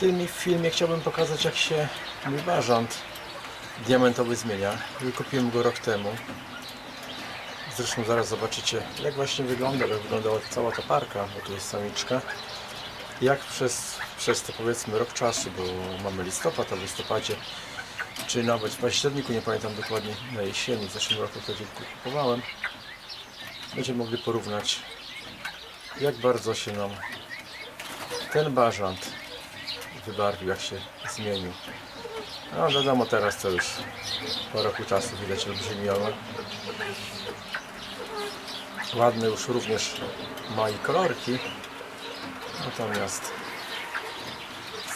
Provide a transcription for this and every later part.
tym filmie chciałbym pokazać jak się mój bażant diamentowy zmienia. Wykupiłem go rok temu. Zresztą zaraz zobaczycie jak właśnie wygląda, jak wyglądała cała ta parka, bo tu jest samiczka. Jak przez, przez te powiedzmy rok czasu, bo mamy listopad, a w listopadzie czy nawet w październiku, nie pamiętam dokładnie, na jesieni, w zeszłym roku wtedy kupowałem, będziemy mogli porównać jak bardzo się nam ten bażant wybarwił, jak się zmienił. No wiadomo teraz to już po roku czasu widać olbrzymiało. Ładne już również ma i kolorki. Natomiast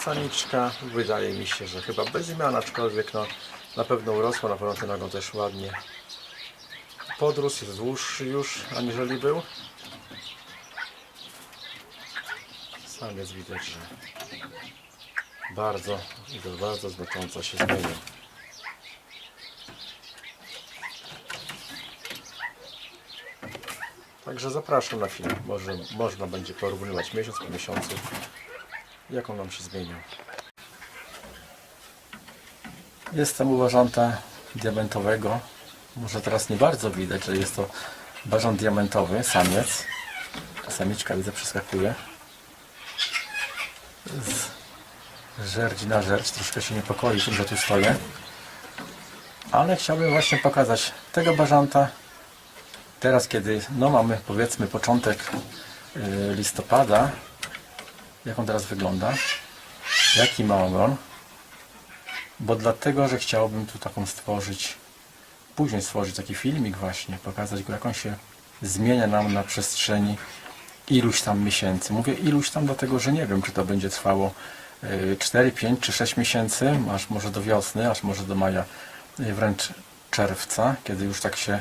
samiczka wydaje mi się, że chyba bez zmian, aczkolwiek no, na pewno urosła, na pewno ten ogon też ładnie podrósł, jest dłuższy już aniżeli był. Sam jest widać, że bardzo, bardzo znacząco się zmienił. Także zapraszam na film. Może, można będzie porównywać miesiąc po miesiącu, jak on nam się zmienił. Jestem u bażanta diamentowego. Może teraz nie bardzo widać, że jest to bażant diamentowy, samiec. Samiczka widzę przeskakuje. Z żerdzi na żerdź. Troszkę się niepokoi tym, że tu stoję. Ale chciałbym właśnie pokazać tego bażanta. Teraz, kiedy no mamy powiedzmy początek y, listopada, jak on teraz wygląda, jaki ma ogon, bo dlatego, że chciałbym tu taką stworzyć, później stworzyć taki filmik właśnie, pokazać go, jak on się zmienia nam na przestrzeni iluś tam miesięcy. Mówię iluś tam dlatego, że nie wiem, czy to będzie trwało 4, 5 czy 6 miesięcy, aż może do wiosny, aż może do maja, y, wręcz czerwca, kiedy już tak się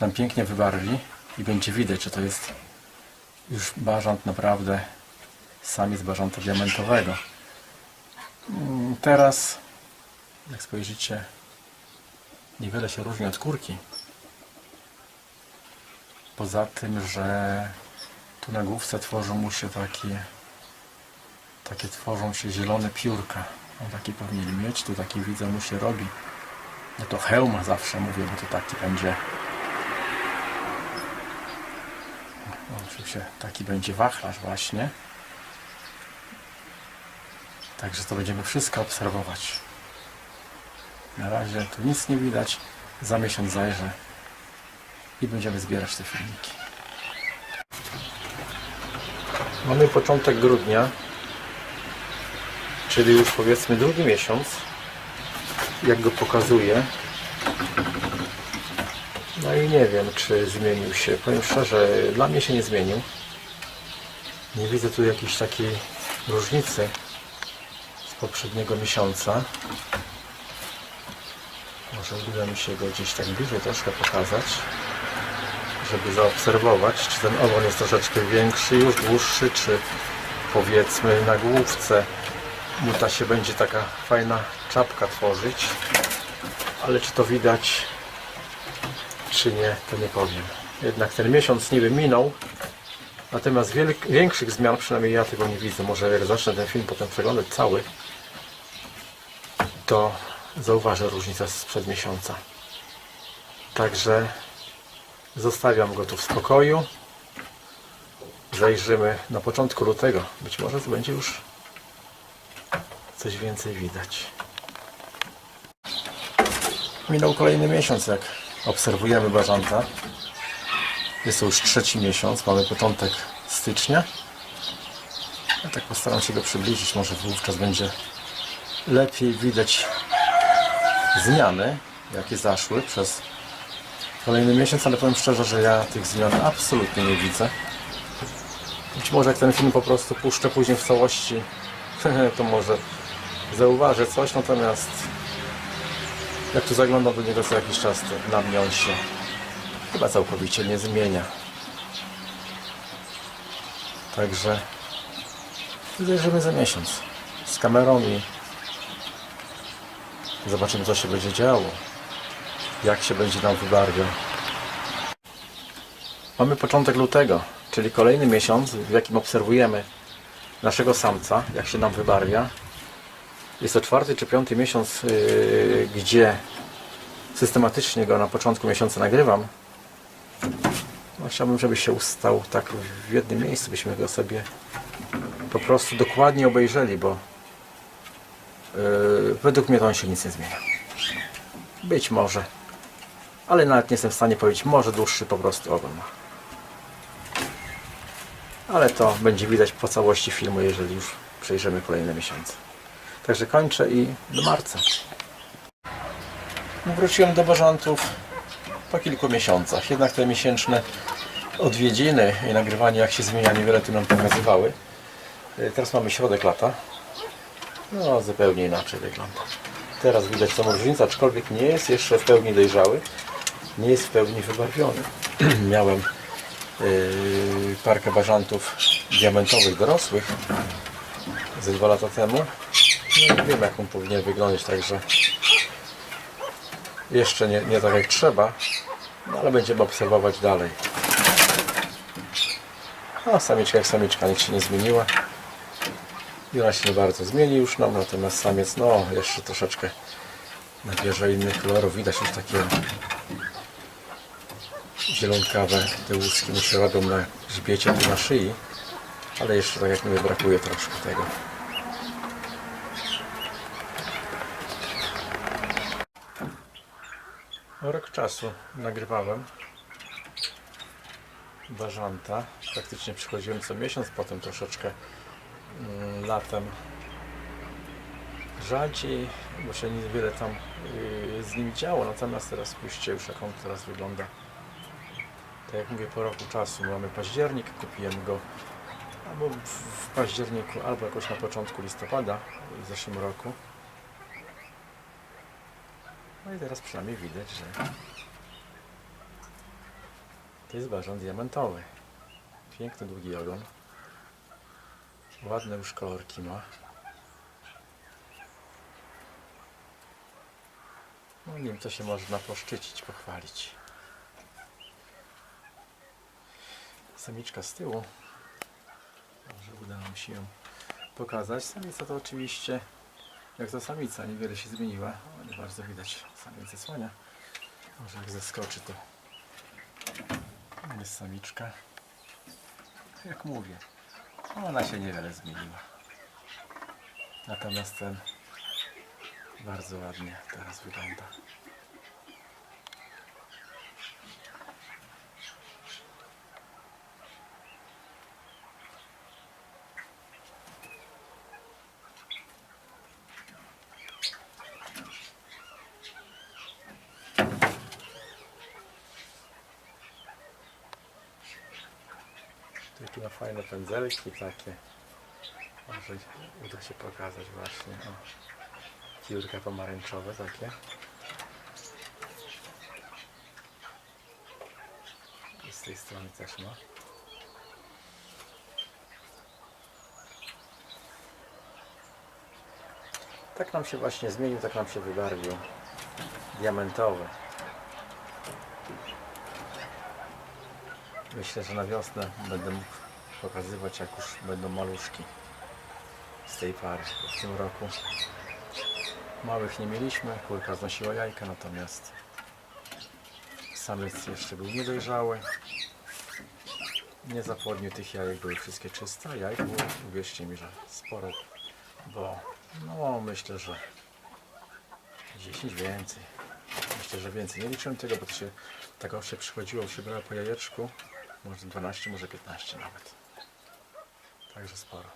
nam pięknie wybarwi i będzie widać, że to jest już bażant naprawdę samiec bażanta diamentowego. Mm, Teraz, jak spojrzycie, niewiele się różni od kurki. Poza tym, że tu na główce tworzą mu się takie takie tworzą się zielone piórka. On taki powinien mieć, tu taki widzę mu się robi. No to hełm zawsze mówię, bo to taki będzie Oczywiście taki będzie wachlarz właśnie. Także to będziemy wszystko obserwować. Na razie tu nic nie widać. Za miesiąc zajrzę i będziemy zbierać te filmiki. Mamy początek grudnia, czyli już powiedzmy drugi miesiąc. Jak go pokazuję, no i nie wiem, czy zmienił się. Powiem szczerze, dla mnie się nie zmienił. Nie widzę tu jakiejś takiej różnicy z poprzedniego miesiąca. Może uda mi się go gdzieś tak bliżej troszkę pokazać, żeby zaobserwować, czy ten ogon jest troszeczkę większy, już dłuższy, czy powiedzmy na główce mu ta się będzie taka fajna czapka tworzyć. Ale czy to widać czy nie, to nie powiem. Jednak ten miesiąc niby minął, natomiast większych zmian, przynajmniej ja tego nie widzę. Może jak zacznę ten film potem przeglądać cały, to zauważę różnicę sprzed miesiąca. Także zostawiam go tu w spokoju. Zajrzymy na początku lutego. Być może tu będzie już coś więcej widać. Minął kolejny miesiąc, jak obserwujemy bażanta. Jest to już trzeci miesiąc, mamy początek stycznia. Ja tak postaram się go przybliżyć, może wówczas będzie lepiej widać zmiany, jakie zaszły przez kolejny miesiąc, ale powiem szczerze, że ja tych zmian absolutnie nie widzę. Być może jak ten film po prostu puszczę później w całości, to może zauważę coś, natomiast jak tu zaglądam do niego co jakiś czas, to dla mnie on się chyba całkowicie nie zmienia. Także zajrzymy za miesiąc z kamerą i zobaczymy co się będzie działo. Jak się będzie nam wybarwiał. Mamy początek lutego, czyli kolejny miesiąc, w jakim obserwujemy naszego samca, jak się nam wybarwia. Jest to czwarty czy piąty miesiąc, yy, gdzie systematycznie go na początku miesiąca nagrywam. No, chciałbym, żebyś się ustał tak w jednym miejscu, byśmy go sobie po prostu dokładnie obejrzeli, bo yy, według mnie to on się nic nie zmienia. Być może, ale nawet nie jestem w stanie powiedzieć, może dłuższy po prostu ogon ma. Ale to będzie widać po całości filmu, jeżeli już przejrzymy kolejne miesiące. Także kończę i do marca. Wróciłem do Bożantów po kilku miesiącach. Jednak te miesięczne odwiedziny i nagrywanie jak się zmienia niewiele tym nam pokazywały. Y, Teraz mamy środek lata. No zupełnie inaczej wygląda. Teraz widać tą różnicę, aczkolwiek nie jest jeszcze w pełni dojrzały. Nie jest w pełni wybarwiony. Miałem yy, parkę bażantów diamentowych dorosłych ze dwa lata temu. No wiem jak on powinien wyglądać, także jeszcze nie, nie tak jak trzeba, no ale będziemy obserwować dalej. A samiczka jak samiczka, nic się nie zmieniła. Ona się nie bardzo zmieni już nam, natomiast samiec, no jeszcze troszeczkę nabierze innych kolorów. Widać już takie zielonkawe te łuski mu się robią na grzbiecie tu na szyi, ale jeszcze tak jak mówię brakuje troszkę tego. Rok czasu nagrywałem Bażanta. Praktycznie przychodziłem co miesiąc, potem troszeczkę mm, latem rzadziej, bo się niewiele tam yy, z nim działo. Natomiast teraz spójrzcie już jak on teraz wygląda. Tak jak mówię, po roku czasu mamy październik, kupiłem go albo w październiku, albo jakoś na początku listopada w zeszłym roku. No i teraz przynajmniej widać, że to jest bażan diamentowy. Piękny, długi ogon. Ładne już kolorki ma. No nim to się można poszczycić, pochwalić. Samiczka z tyłu. Może uda nam się ją pokazać. Samica to oczywiście jak to samica, niewiele się zmieniła. Ale bardzo widać samiec zasłania. Może jak zeskoczy to jest samiczka. Jak mówię, ona się niewiele zmieniła. Natomiast ten bardzo ładnie teraz wygląda. Tu ma fajne pędzelki takie. Może uda się pokazać właśnie. O, piórka pomarańczowe takie. I z tej strony też ma. Tak nam się właśnie zmienił, tak nam się wybarwił. Diamentowy. Myślę, że na wiosnę będę mógł pokazywać, jak już będą maluszki z tej pary. W tym roku małych nie mieliśmy, kurka znosiła jajka, natomiast samiec jeszcze był niedojrzały. Nie zapłodnił tych jajek, były wszystkie czyste, jajek było, uwierzcie mi, że sporo, bo no myślę, że 10 więcej. Myślę, że więcej. Nie liczyłem tego, bo to się tak się przychodziło, się brało po jajeczku. Może 12, może 15 nawet. Także sporo.